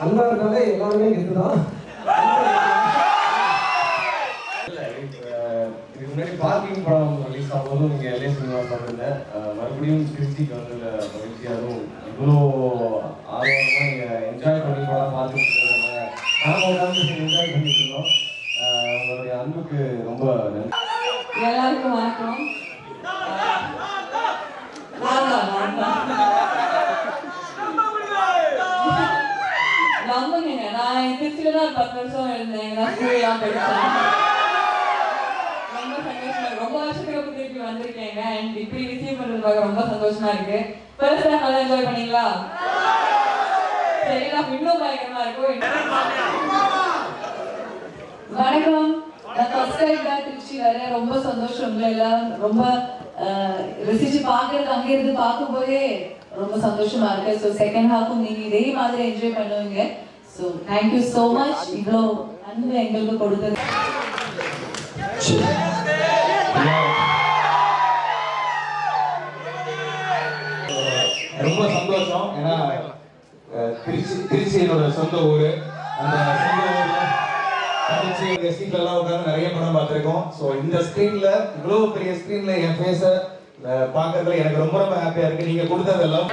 அண்ணா இருந்தாலே எல்லாருமே இதுதான் இதுக்கு முன்னாடி பார்க்கிங் படம் ரிலீஸ் ஆகும்போது நீங்கள் மறுபடியும் கிறிஸ்டிக்கு வந்ததில் இவ்வளோ ஆர்வமாக நீங்கள் என்ஜாய் பண்ணி படம் பார்த்துட்டு என்ஜாய் பண்ணிட்டு இருந்தோம் உங்களுடைய ரொம்ப நன்றி. எல்லாருக்கும் வணக்கம். நம்புங்க நான் திருச்சியில தான் பத்து வருஷம் இருந்தேன் நான் ஸ்கூல்லாம் படித்தேன் ரொம்ப சந்தோஷமா ரொம்ப வருஷத்துக்கு திருப்பி வந்திருக்கேங்க. அண்ட் இப்படி ரிசீவ் பண்றது பார்க்க ரொம்ப சந்தோஷமா இருக்கு. ஃபர்ஸ்ட் நல்லா என்ஜாய் பண்ணீங்களா? சரி நான் இன்னும் பயங்கரமா இருக்கும் வணக்கம். நான் ஃபர்ஸ்ட் டைம் தான் திருச்சி வரேன். ரொம்ப சந்தோஷம். உங்களை எல்லாம் ரொம்ப ரசிச்சு பாக்குறது அங்க இருந்து பார்க்கும் போதே ரொம்ப சந்தோஷமா இருக்கு ஸோ செகண்ட் ஹாஃபும் நீங்க இதே மாதிரி என்ஜாய் பண்ணுவீங்க ஸோ தேங்க்யூ ஸோ மச் இவ்வளோ அன்பு எங்களுக்கு கொடுத்தது ரொம்ப சந்தோஷம் ஏன்னா திருச்சி திருச்சி என்னோட சொந்த ஊர் அந்த சொந்த இந்த சீட்ல எல்லாம் உட்கார்ந்து நிறைய படம் பார்த்துருக்கோம். ஸோ இந்த ஸ்க்ரீன்ல இவ்வளோ பெரிய ஸ்க்ரீன்ல என் ஃபேஸ பார்க்கறதுல எனக்கு ரொம்ப ரொம்ப ஹாப்பியா இருக்கு. நீங்க கொடுத்ததெல்லாம்